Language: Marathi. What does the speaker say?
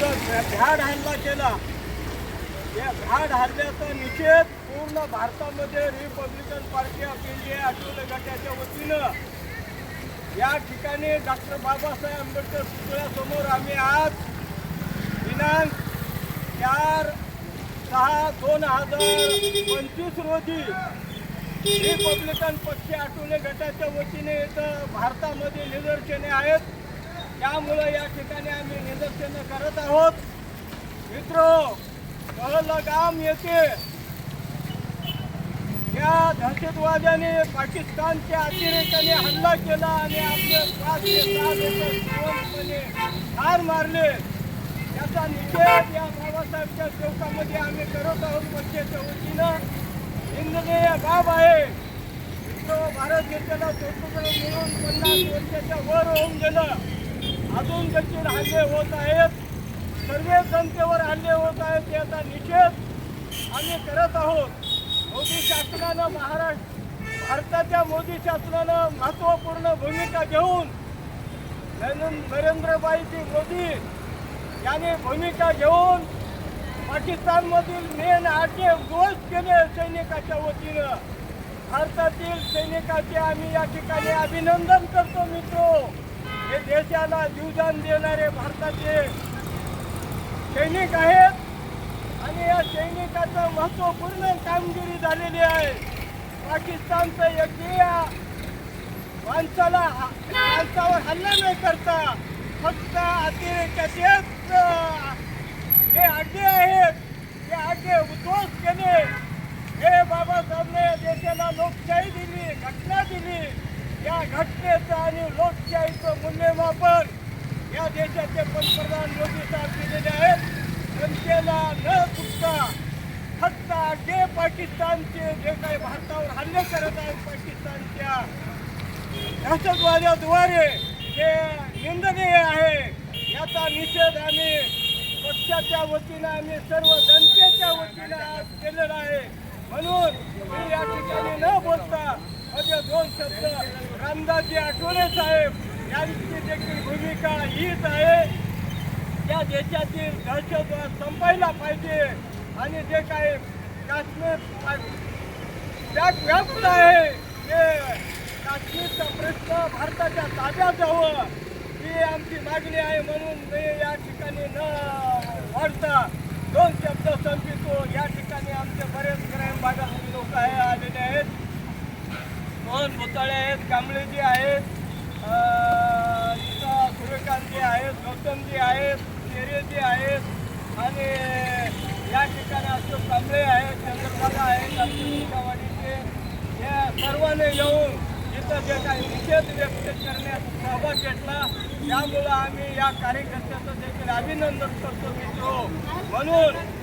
जो भ्याड हल्ला केला या भ्याड हल्ल्याचा निषेध पूर्ण भारतामध्ये Republican party of India Athawale गटाच्या वतीनं. या ठिकाणी डॉक्टर बाबासाहेब आंबेडकर पुतळ्यासमोर आम्ही आज दिनांक चार सहा दोन हजार पंचवीस रोजी रिपब्लिकन पक्ष आठवले गटाच्या वतीने इथं भारतामध्ये निदर्शने आहेत. त्यामुळं या ठिकाणी आम्ही निदर्शनं करत आहोत. मित्र पहलगाम येथे या दहशतवाद्याने पाकिस्तानच्या अतिरेकाने हल्ला केला आणि आपले पाच ते सहा लोक ठार मारले. याचा निषेध या बाबासाहेबच्या चौकामध्ये आम्ही करत आहोत पक्षाच्या वतीनं. निंदनीय बाब आहे. मित्र भारत देशाला स्वतंत्र मिळून पन्नास वर्षाच्या वर होऊन गेलं. अजून गच्चीवर हल्ले होत आहेत. सर्व जनतेवर हल्ले होत आहेत याचा निषेध आम्ही करत आहोत. मोदी शासनानं महाराष्ट्र भारताच्या मोदी शासनानं महत्त्वपूर्ण भूमिका घेऊन नरेंद्रबाईजी मोदी यांनी भूमिका घेऊन पाकिस्तानमधील मेन आटे उद्ध्वस्त केले सैनिकाच्या वतीनं. भारतातील सैनिकाचे आम्ही या ठिकाणी अभिनंदन करतो मित्रो. देशाला जीवदान देणारे भारताचे सैनिक आहेत. आणि या सैनिकाचं महत्त्वपूर्ण कामगिरी झालेली आहे. पाकिस्तानचं एक माणसाला माणसावर हल्ला न करता. फक्त अतिरेक्याचेच जे अड्डे आहेत. ते अड्डे उद्ध्वस्त केले. हे बाबासाहेबने देशाला लोकशाही दिली घटना दिली. या घटनेचं आणि लोकशाहीचं मूल्यमापन या देशाचे पंतप्रधान मोदी साहेब केलेले आहेत. जनतेला न चुकता फक्त जे पाकिस्तानचे जे काही भारतावर हल्ले करत आहेत पाकिस्तानच्या दहशतवाद्याद्वारे हे निंदनीय आहे याचा निषेध आम्ही पक्षाच्या वतीनं आम्ही सर्व जनतेच्या वतीनं आज केलेला आहे. म्हणून मी या ठिकाणी न बोलता माझे दोन शब्द रामदासजी आठवले साहेब. यांची देखील भूमिका हीच आहे. या देशातील दहशतवाद संपायला पाहिजे आणि जे काही काश्मीर त्याग व्यापून आहे. ते काश्मीरचा प्रश्न भारताच्या ताब्यात यावं ही आमची मागणी आहे म्हणून मी या ठिकाणी न वाढता दोन शब्द संपितो. या ठिकाणी आमचे बरेच ग्रामीण भागातील लोक आहे आलेले आहेत. मोहन भुताळे आहेत कांबळेजी आहेत. श्रीकांतजी आहेत गौतमजी आहेत शेरेजी आहेत आणि या ठिकाणी अशोक कांबळे आहेत चंद्रभागा आहेत आमचे या सर्वांनी येऊन इथं जे काही निषेध व्यक्त करण्यात सहभाग घेतला त्यामुळं आम्ही या कार्यकर्त्याचं देखील अभिनंदन करतो मित्रो. म्हणून